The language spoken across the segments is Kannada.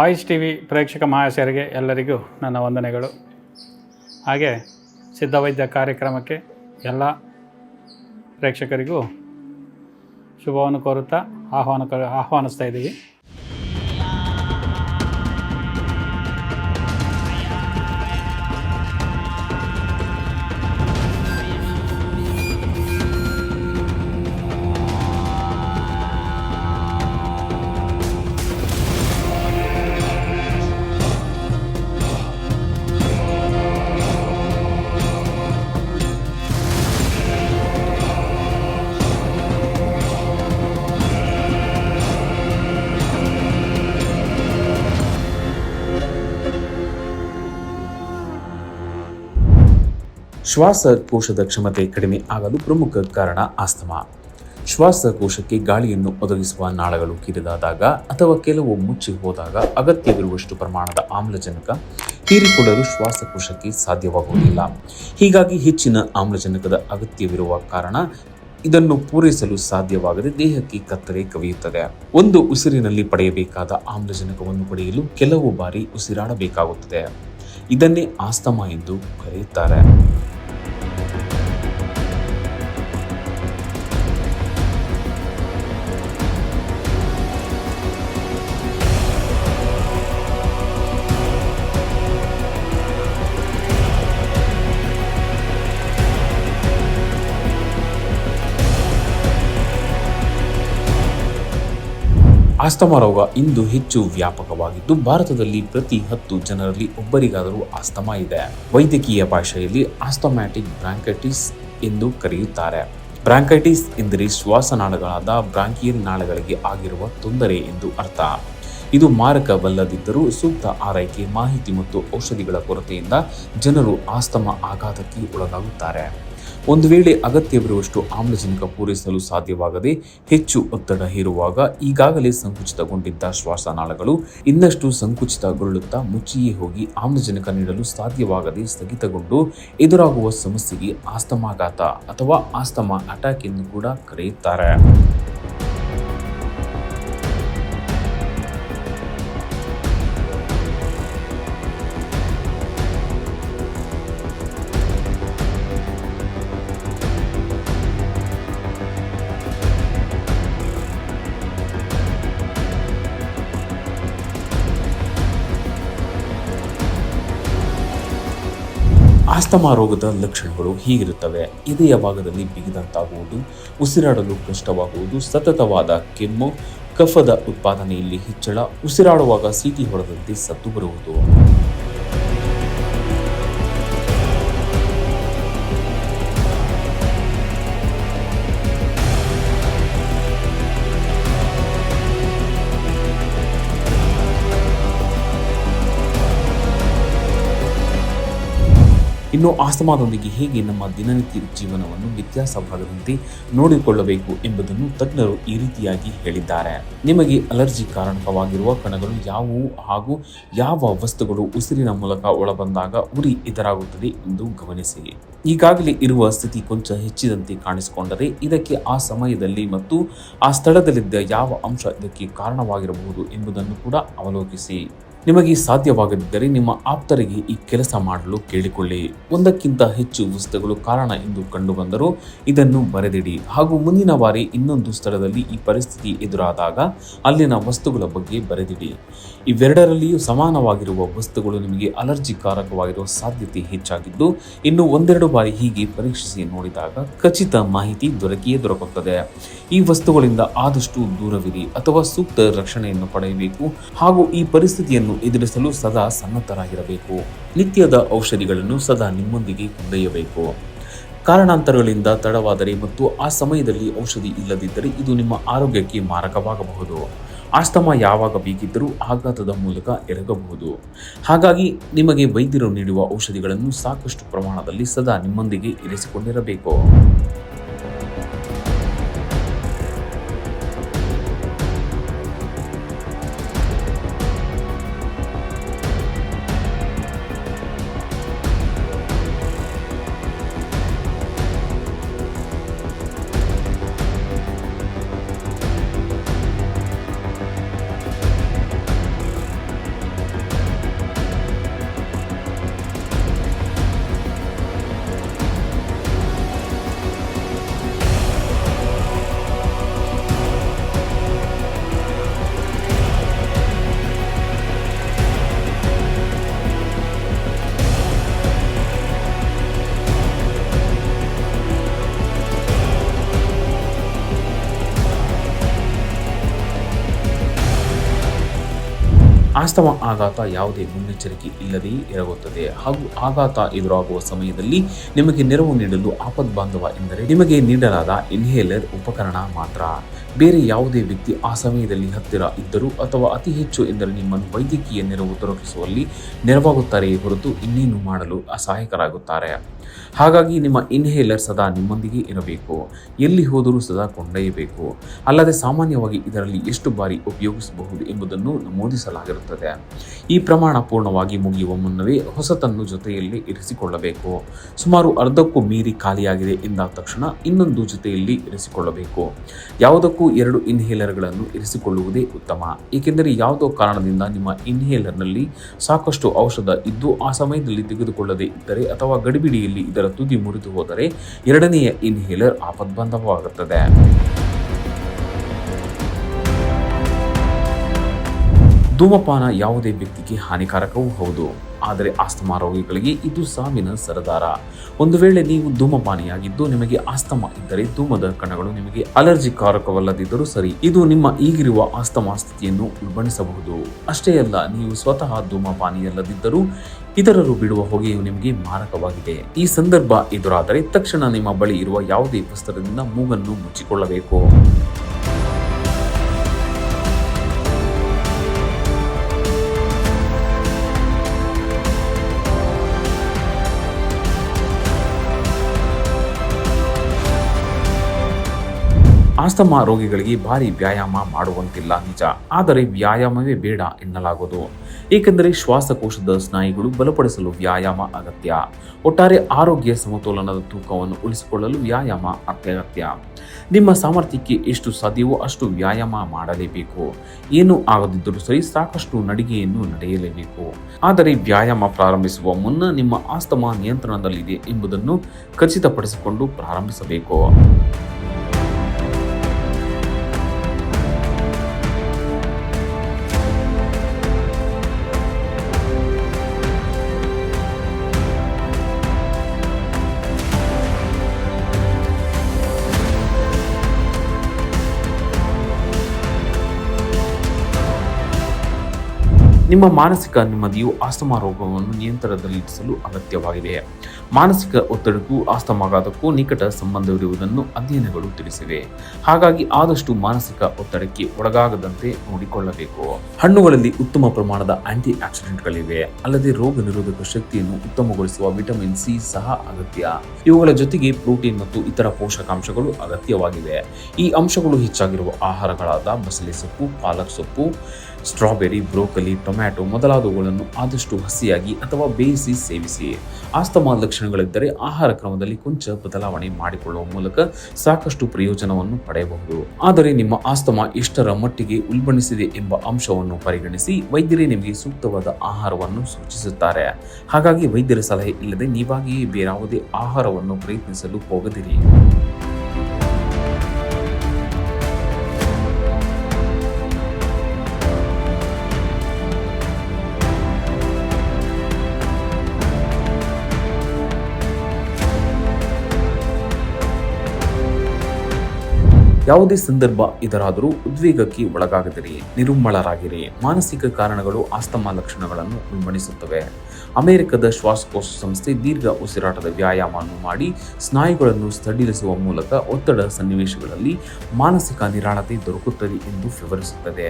ಆಯುಷ್ ಟಿ ವಿ ಪ್ರೇಕ್ಷಕ ಮಹಾಶಯರಿಗೆ ಎಲ್ಲರಿಗೂ ನನ್ನ ವಂದನೆಗಳು. ಹಾಗೆ ಸಿದ್ಧವೈದ್ಯ ಕಾರ್ಯಕ್ರಮಕ್ಕೆ ಎಲ್ಲ ಪ್ರೇಕ್ಷಕರಿಗೂ ಶುಭವನ್ನು ಕೋರುತ್ತಾ ಆಹ್ವಾನ ಆಹ್ವಾನಿಸ್ತಾ ಇದ್ದೀವಿ. ಶ್ವಾಸಕೋಶದ ಕ್ಷಮತೆ ಕಡಿಮೆ ಆಗಲು ಪ್ರಮುಖ ಕಾರಣ ಆಸ್ತಮಾ. ಶ್ವಾಸಕೋಶಕ್ಕೆ ಗಾಳಿಯನ್ನು ಒದಗಿಸುವ ನಾಳಗಳು ಕಿರಿದಾದಾಗ ಅಥವಾ ಕೆಲವು ಮುಚ್ಚಿ ಹೋದಾಗ ಅಗತ್ಯವಿರುವಷ್ಟು ಪ್ರಮಾಣದ ಆಮ್ಲಜನಕ ಹೀರಿಕೊಳ್ಳಲು ಶ್ವಾಸಕೋಶಕ್ಕೆ ಸಾಧ್ಯವಾಗುವುದಿಲ್ಲ. ಹೀಗಾಗಿ ಹೆಚ್ಚಿನ ಆಮ್ಲಜನಕದ ಅಗತ್ಯವಿರುವ ಕಾರಣ ಇದನ್ನು ಪೂರೈಸಲು ಸಾಧ್ಯವಾಗದೆ ದೇಹಕ್ಕೆ ಕತ್ತರೆ ಕವಿಯುತ್ತದೆ. ಒಂದು ಉಸಿರಿನಲ್ಲಿ ಪಡೆಯಬೇಕಾದ ಆಮ್ಲಜನಕವನ್ನು ಪಡೆಯಲು ಕೆಲವು ಬಾರಿ ಉಸಿರಾಡಬೇಕಾಗುತ್ತದೆ. ಇದನ್ನೇ ಆಸ್ತಮಾ ಎಂದು ಕರೆಯುತ್ತಾರೆ. ಆಸ್ತಮಾ ರೋಗ ಇಂದು ಹೆಚ್ಚು ವ್ಯಾಪಕವಾಗಿದ್ದು, ಭಾರತದಲ್ಲಿ ಪ್ರತಿ ಹತ್ತು ಜನರಲ್ಲಿ ಒಬ್ಬರಿಗಾದರೂ ಆಸ್ತಮಾ ಇದೆ. ವೈದ್ಯಕೀಯ ಭಾಷೆಯಲ್ಲಿ ಆಸ್ತಮ್ಯಾಟಿಕ್ ಬ್ರಾಂಕೈಟಿಸ್ ಎಂದು ಕರೆಯುತ್ತಾರೆ. ಬ್ರಾಂಕೈಟಿಸ್ ಎಂದರೆ ಶ್ವಾಸನಾಳಗಳಾದ ಬ್ರಾಂಕಿಯನ್ ನಾಳಗಳಿಗೆ ಆಗಿರುವ ತೊಂದರೆ ಎಂದು ಅರ್ಥ. ಇದು ಮಾರಕವಲ್ಲದಿದ್ದರೂ ಸೂಕ್ತ ಆರೈಕೆ, ಮಾಹಿತಿ ಮತ್ತು ಔಷಧಿಗಳ ಕೊರತೆಯಿಂದ ಜನರು ಆಸ್ತಮಾ ಆಘಾತಕ್ಕೆ ಒಳಗಾಗುತ್ತಾರೆ. ಒಂದು ವೇಳೆ ಅಗತ್ಯವಿರುವಷ್ಟು ಆಮ್ಲಜನಕ ಪೂರೈಸಲು ಸಾಧ್ಯವಾಗದೆ ಹೆಚ್ಚು ಒತ್ತಡ ಹೇರುವಾಗ ಈಗಾಗಲೇ ಸಂಕುಚಿತಗೊಂಡಿದ್ದ ಶ್ವಾಸನಾಳಗಳು ಇನ್ನಷ್ಟು ಸಂಕುಚಿತಗೊಳ್ಳುತ್ತಾ ಮುಚ್ಚಿಯೇ ಹೋಗಿ ಆಮ್ಲಜನಕ ನೀಡಲು ಸಾಧ್ಯವಾಗದೆ ಸ್ಥಗಿತಗೊಂಡು ಎದುರಾಗುವ ಸಮಸ್ಯೆಗೆ ಆಸ್ತಮಾಘಾತ ಅಥವಾ ಆಸ್ತಮಾ ಅಟ್ಯಾಕ್ ಎಂದು ಕೂಡ ಕರೆಯುತ್ತಾರೆ. ಆಸ್ತಮಾ ರೋಗದ ಲಕ್ಷಣಗಳು ಹೀಗಿರುತ್ತವೆ. ಎದೆಯ ಭಾಗದಲ್ಲಿ ಬಿಗಿದಂತಾಗುವುದು, ಉಸಿರಾಡಲು ಕಷ್ಟವಾಗುವುದು, ಸತತವಾದ ಕೆಮ್ಮು, ಕಫದ ಉತ್ಪಾದನೆಯಲ್ಲಿ ಹೆಚ್ಚಳ, ಉಸಿರಾಡುವಾಗ ಸೀಟಿ ಹೊಡೆದಂತೆ ಸತ್ತು ಬರುವುದು. ಇನ್ನು ಆಸ್ತಮಾದೊಂದಿಗೆ ಹೇಗೆ ನಮ್ಮ ದಿನನಿತ್ಯ ಜೀವನವನ್ನು ವ್ಯತ್ಯಾಸವಾಗದಂತೆ ನೋಡಿಕೊಳ್ಳಬೇಕು ಎಂಬುದನ್ನು ತಜ್ಞರು ಈ ರೀತಿಯಾಗಿ ಹೇಳಿದ್ದಾರೆ. ನಿಮಗೆ ಅಲರ್ಜಿ ಕಾರಣಕವಾಗಿರುವ ಕಣಗಳು ಯಾವುವು ಹಾಗೂ ಯಾವ ವಸ್ತುಗಳು ಉಸಿರಿನ ಮೂಲಕ ಒಳಬಂದಾಗ ಉರಿ ಎದುರಾಗುತ್ತದೆ ಎಂದು ಗಮನಿಸಿ. ಈಗಾಗಲೇ ಇರುವ ಸ್ಥಿತಿ ಕೊಂಚ ಹೆಚ್ಚಿದಂತೆ ಕಾಣಿಸಿಕೊಂಡರೆ ಇದಕ್ಕೆ ಆ ಸಮಯದಲ್ಲಿ ಮತ್ತು ಆ ಸ್ಥಳದಲ್ಲಿದ್ದ ಯಾವ ಅಂಶ ಇದಕ್ಕೆ ಕಾರಣವಾಗಿರಬಹುದು ಎಂಬುದನ್ನು ಕೂಡ ಅವಲೋಕಿಸಿ. ನಿಮಗೆ ಸಾಧ್ಯವಾಗದಿದ್ದರೆ ನಿಮ್ಮ ಆಪ್ತರಿಗೆ ಈ ಕೆಲಸ ಮಾಡಲು ಕೇಳಿಕೊಳ್ಳಿ. ಒಂದಕ್ಕಿಂತ ಹೆಚ್ಚು ವಸ್ತುಗಳು ಕಾರಣ ಎಂದು ಕಂಡುಬಂದರೂ ಇದನ್ನು ಬರೆದಿಡಿ. ಹಾಗೂ ಮುಂದಿನ ಬಾರಿ ಇನ್ನೊಂದು ಸ್ಥಳದಲ್ಲಿ ಈ ಪರಿಸ್ಥಿತಿ ಎದುರಾದಾಗ ಅಲ್ಲಿನ ವಸ್ತುಗಳ ಬಗ್ಗೆ ಬರೆದಿಡಿ. ಇವೆರಡರಲ್ಲಿಯೂ ಸಮಾನವಾಗಿರುವ ವಸ್ತುಗಳು ನಿಮಗೆ ಅಲರ್ಜಿಕಾರಕವಾಗಿರುವ ಸಾಧ್ಯತೆ ಹೆಚ್ಚಾಗಿದ್ದು, ಇನ್ನು ಒಂದೆರಡು ಬಾರಿ ಹೀಗೆ ಪರೀಕ್ಷಿಸಿ ನೋಡಿದಾಗ ಖಚಿತ ಮಾಹಿತಿ ದೊರಕಿಯೇ ದೊರಕುತ್ತದೆ. ಈ ವಸ್ತುಗಳಿಂದ ಆದಷ್ಟು ದೂರವಿರಿ ಅಥವಾ ಸೂಕ್ತ ರಕ್ಷಣೆಯನ್ನು ಪಡೆಯಬೇಕು ಹಾಗೂ ಈ ಪರಿಸ್ಥಿತಿಯನ್ನು ಎದುರಿಸಲು ಸದಾ ಸನ್ನದ್ಧರಾಗಿರಬೇಕು. ನಿತ್ಯದ ಔಷಧಿಗಳನ್ನು ಸದಾ ನಿಮ್ಮೊಂದಿಗೆ ಕೊಂಡೊಯ್ಯಬೇಕು. ಕಾರಣಾಂತರಗಳಿಂದ ತಡವಾದರೆ ಮತ್ತು ಆ ಸಮಯದಲ್ಲಿ ಔಷಧಿ ಇಲ್ಲದಿದ್ದರೆ ಇದು ನಿಮ್ಮ ಆರೋಗ್ಯಕ್ಕೆ ಮಾರಕವಾಗಬಹುದು. ಆಸ್ತಮಾ ಯಾವಾಗ ಬೇಕಿದ್ದರೂ ಆಘಾತದ ಮೂಲಕ ಎರಗಬಹುದು. ಹಾಗಾಗಿ ನಿಮಗೆ ವೈದ್ಯರು ನೀಡುವ ಔಷಧಿಗಳನ್ನು ಸಾಕಷ್ಟು ಪ್ರಮಾಣದಲ್ಲಿ ಸದಾ ನಿಮ್ಮೊಂದಿಗೆ ಇರಿಸಿಕೊಂಡಿರಬೇಕು. ಆಸ್ತಮಾ ಆಘಾತ ಯಾವುದೇ ಮುನ್ನೆಚ್ಚರಿಕೆ ಇಲ್ಲದೆಯೇ ಎರಗುತ್ತದೆ ಹಾಗೂ ಆಘಾತ ಎದುರಾಗುವ ಸಮಯದಲ್ಲಿ ನಿಮಗೆ ನೆರವು ನೀಡಲು ಆಪದ್ಬಾಂಧವ ಎಂದರೆ ನಿಮಗೆ ನೀಡಲಾದ ಇನ್ಹೇಲರ್ ಉಪಕರಣ ಮಾತ್ರ. ಬೇರೆ ಯಾವುದೇ ವ್ಯಕ್ತಿ ಆ ಸಮಯದಲ್ಲಿ ಹತ್ತಿರ ಇದ್ದರೂ ಅಥವಾ ಅತಿ ಹೆಚ್ಚು ಎಂದರೆ ನಿಮ್ಮನ್ನು ವೈದ್ಯಕೀಯ ನೆರವು ದೊರಕಿಸುವಲ್ಲಿ ನೆರವಾಗುತ್ತಾರೆಯೇ ಹೊರತು ಇನ್ನೇನು ಮಾಡಲು ಅಸಹಾಯಕರಾಗುತ್ತಾರೆ. ಹಾಗಾಗಿ ನಿಮ್ಮ ಇನ್ಹೇಲರ್ ಸದಾ ನಿಮ್ಮೊಂದಿಗೆ ಇರಬೇಕು. ಎಲ್ಲಿ ಹೋದರೂ ಸದಾ ಕೊಂಡೊಯ್ಯಬೇಕು. ಅಲ್ಲದೆ ಸಾಮಾನ್ಯವಾಗಿ ಇದರಲ್ಲಿ ಎಷ್ಟು ಬಾರಿ ಉಪಯೋಗಿಸಬಹುದು ಎಂಬುದನ್ನು ನಮೂದಿಸಲಾಗಿರುತ್ತದೆ. ಈ ಪ್ರಮಾಣ ಪೂರ್ಣವಾಗಿ ಮುಗಿಯುವ ಮುನ್ನವೇ ಹೊಸತನ್ನು ಜೊತೆಯಲ್ಲಿ ಇರಿಸಿಕೊಳ್ಳಬೇಕು. ಸುಮಾರು ಅರ್ಧಕ್ಕೂ ಮೀರಿ ಖಾಲಿಯಾಗಿದೆ ಎಂದಾದ ತಕ್ಷಣ ಇನ್ನೊಂದು ಜೊತೆಯಲ್ಲಿ ಇರಿಸಿಕೊಳ್ಳಬೇಕು. ಯಾವುದಕ್ಕೂ ಎರಡು ಇನ್ಹೇಲರ್ಗಳನ್ನು ಇರಿಸಿಕೊಳ್ಳುವುದೇ ಉತ್ತಮ. ಏಕೆಂದರೆ ಯಾವುದೋ ಕಾರಣದಿಂದ ನಿಮ್ಮ ಇನ್ಹೇಲರ್ನಲ್ಲಿ ಸಾಕಷ್ಟು ಔಷಧ ಇದ್ದು ಆ ಸಮಯದಲ್ಲಿ ತೆಗೆದುಕೊಳ್ಳದೇ ಇದ್ದರೆ ಅಥವಾ ಗಡಿಬಿಡಿಯಲ್ಲಿ ಇದರ ತುದಿ ಮುರಿದು ಹೋದರೆ ಎರಡನೆಯ ಇನ್ಹೇಲರ್ ಆಪದ್ಬಂಧವಾಗುತ್ತದೆ ಧೂಮಪಾನ ಯಾವುದೇ ವ್ಯಕ್ತಿಗೆ ಹಾನಿಕಾರಕವೂ ಹೌದು. ಆದರೆ ಆಸ್ತಮಾ ರೋಗಿಗಳಿಗೆ ಇದು ಸಾವಿನ ಸರದಾರ. ಒಂದು ವೇಳೆ ನೀವು ಧೂಮಪಾನಿಯಾಗಿದ್ದು ನಿಮಗೆ ಆಸ್ತಮಾ ಇದ್ದರೆ ಧೂಮದ ಕಣಗಳು ನಿಮಗೆ ಅಲರ್ಜಿ ಕಾರಕವಲ್ಲದಿದ್ದರೂ ಸರಿ, ಇದು ನಿಮ್ಮ ಈಗಿರುವ ಆಸ್ತಮಾ ಸ್ಥಿತಿಯನ್ನು ಉಲ್ಬಣಿಸಬಹುದು. ಅಷ್ಟೇ ಅಲ್ಲ, ನೀವು ಸ್ವತಃ ಧೂಮಪಾನಿಯಲ್ಲದಿದ್ದರೂ ಇತರರು ಬಿಡುವ ಹೊಗೆಯು ನಿಮಗೆ ಮಾರಕವಾಗಿದೆ. ಈ ಸಂದರ್ಭ ಎದುರಾದರೆ ತಕ್ಷಣ ನಿಮ್ಮ ಬಳಿ ಇರುವ ಯಾವುದೇ ವಸ್ತ್ರದಿಂದ ಮೂಗನ್ನು ಮುಚ್ಚಿಕೊಳ್ಳಬೇಕು. ಆಸ್ತಮಾ ರೋಗಿಗಳಿಗೆ ಭಾರಿ ವ್ಯಾಯಾಮ ಮಾಡುವಂತಿಲ್ಲ ನಿಜ. ಆದರೆ ವ್ಯಾಯಾಮವೇ ಬೇಡ ಎನ್ನಲಾಗುವುದು. ಏಕೆಂದರೆ ಶ್ವಾಸಕೋಶದ ಸ್ನಾಯುಗಳು ಬಲಪಡಿಸಲು ವ್ಯಾಯಾಮ ಅಗತ್ಯ. ಒಟ್ಟಾರೆ ಆರೋಗ್ಯ ಸಮತೋಲನದ ತೂಕವನ್ನು ಉಳಿಸಿಕೊಳ್ಳಲು ವ್ಯಾಯಾಮ ಅತ್ಯಗತ್ಯ. ನಿಮ್ಮ ಸಾಮರ್ಥ್ಯಕ್ಕೆ ಎಷ್ಟು ಸಾಧ್ಯವೋ ಅಷ್ಟು ವ್ಯಾಯಾಮ ಮಾಡಲೇಬೇಕು. ಏನು ಆಗದಿದ್ದರೂ ಸರಿ ಸಾಕಷ್ಟು ನಡಿಗೆಯನ್ನು ನಡೆಯಲೇಬೇಕು. ಆದರೆ ವ್ಯಾಯಾಮ ಪ್ರಾರಂಭಿಸುವ ಮುನ್ನ ನಿಮ್ಮ ಆಸ್ತಮ ನಿಯಂತ್ರಣದಲ್ಲಿದೆ ಎಂಬುದನ್ನು ಖಚಿತಪಡಿಸಿಕೊಂಡು ಪ್ರಾರಂಭಿಸಬೇಕು. ನಿಮ್ಮ ಮಾನಸಿಕ ನೆಮ್ಮದಿಯು ಆಸ್ತಮಾ ರೋಗವನ್ನು ನಿಯಂತ್ರಣದಲ್ಲಿರಿಸಲು ಅಗತ್ಯವಾಗಿದೆ. ಮಾನಸಿಕ ಒತ್ತಡಕ್ಕೂ ಆಸ್ತಮಾಘಾತಕ್ಕೂ ನಿಕಟ ಸಂಬಂಧವಿರುವುದನ್ನು ಅಧ್ಯಯನಗಳು ತಿಳಿಸಿವೆ. ಹಾಗಾಗಿ ಆದಷ್ಟು ಮಾನಸಿಕ ಒತ್ತಡಕ್ಕೆ ಒಳಗಾಗದಂತೆ ನೋಡಿಕೊಳ್ಳಬೇಕು. ಹಣ್ಣುಗಳಲ್ಲಿ ಉತ್ತಮ ಪ್ರಮಾಣದ ಆಂಟಿ ಆಕ್ಸಿಡೆಂಟ್ಗಳಿವೆ ಅಲ್ಲದೆ ರೋಗ ನಿರೋಧಕ ಶಕ್ತಿಯನ್ನು ಉತ್ತಮಗೊಳಿಸುವ ವಿಟಮಿನ್ ಸಿ ಸಹ ಅಗತ್ಯ. ಇವುಗಳ ಜೊತೆಗೆ ಪ್ರೋಟೀನ್ ಮತ್ತು ಇತರ ಪೋಷಕಾಂಶಗಳು ಅಗತ್ಯವಾಗಿವೆ. ಈ ಅಂಶಗಳು ಹೆಚ್ಚಾಗಿರುವ ಆಹಾರಗಳಾದ ಬಸಳೆ ಸೊಪ್ಪು, ಪಾಲಕ್ ಸೊಪ್ಪು, ಸ್ಟ್ರಾಬೆರಿ, ಬ್ರೋಕಲಿ, ಟೊಮ್ಯಾಟೊ ಮೊದಲಾದವುಗಳನ್ನು ಆದಷ್ಟು ಹಸಿಯಾಗಿ ಅಥವಾ ಬೇಯಿಸಿ ಸೇವಿಸಿ. ಆಸ್ತಮಾ ಲಕ್ಷಣಗಳಿದ್ದರೆ ಆಹಾರ ಕ್ರಮದಲ್ಲಿ ಕೊಂಚ ಬದಲಾವಣೆ ಮಾಡಿಕೊಳ್ಳುವ ಮೂಲಕ ಸಾಕಷ್ಟು ಪ್ರಯೋಜನವನ್ನು ಪಡೆಯಬಹುದು. ಆದರೆ ನಿಮ್ಮ ಆಸ್ತಮಾ ಎಷ್ಟರ ಮಟ್ಟಿಗೆ ಉಲ್ಬಣಿಸಿದೆ ಎಂಬ ಅಂಶವನ್ನು ಪರಿಗಣಿಸಿ ವೈದ್ಯರೇ ನಿಮಗೆ ಸೂಕ್ತವಾದ ಆಹಾರವನ್ನು ಸೂಚಿಸುತ್ತಾರೆ. ಹಾಗಾಗಿ ವೈದ್ಯರ ಸಲಹೆ ಇಲ್ಲದೆ ನೀವಾಗಿಯೇ ಬೇರಾವುದೇ ಆಹಾರವನ್ನು ಪ್ರಯತ್ನಿಸಲು ಹೋಗದಿರಿ. ಯಾವುದೇ ಸಂದರ್ಭ ಇದರಾದರೂ ಉದ್ವೇಗಕ್ಕೆ ಒಳಗಾಗದಿರಿ ನಿರುಮ್ಮಳರಾಗಿರಿ ಮಾನಸಿಕ ಕಾರಣಗಳು ಆಸ್ತಮಾ ಲಕ್ಷಣಗಳನ್ನು ಉಲ್ಬಣಿಸುತ್ತವೆ. ಅಮೆರಿಕದ ಶ್ವಾಸಕೋಶ ಸಂಸ್ಥೆ ದೀರ್ಘ ಉಸಿರಾಟದ ವ್ಯಾಯಾಮವನ್ನು ಮಾಡಿ ಸ್ನಾಯುಗಳನ್ನು ಸ್ಥಡಿಲಿಸುವ ಮೂಲಕ ಒತ್ತಡ ಸನ್ನಿವೇಶಗಳಲ್ಲಿ ಮಾನಸಿಕ ನಿರಾಳತೆ ದೊರಕುತ್ತದೆ ಎಂದು ವಿವರಿಸುತ್ತದೆ.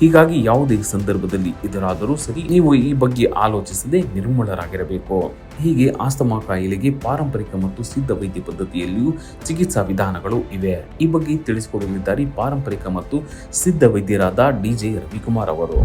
ಹೀಗಾಗಿ ಯಾವುದೇ ಸಂದರ್ಭದಲ್ಲಿ ಇದರಾದರೂ ಸರಿ, ನೀವು ಈ ಬಗ್ಗೆ ಆಲೋಚಿಸದೆ ನಿರ್ಮೂಲರಾಗಿರಬೇಕು. ಹೀಗೆ ಆಸ್ತಮಾ ಕಾಯಿಲೆಗೆ ಪಾರಂಪರಿಕ ಮತ್ತು ಸಿದ್ಧ ವೈದ್ಯ ಪದ್ಧತಿಯಲ್ಲಿಯೂ ಚಿಕಿತ್ಸಾ ವಿಧಾನಗಳು ಇವೆ. ಈ ಬಗ್ಗೆ ತಿಳಿಸಿಕೊಡಲಿದ್ದಾರೆ ಪಾರಂಪರಿಕ ಮತ್ತು ಸಿದ್ಧ ವೈದ್ಯರಾದ ಡಿಜೆ ರವಿಕುಮಾರ್ ಅವರು.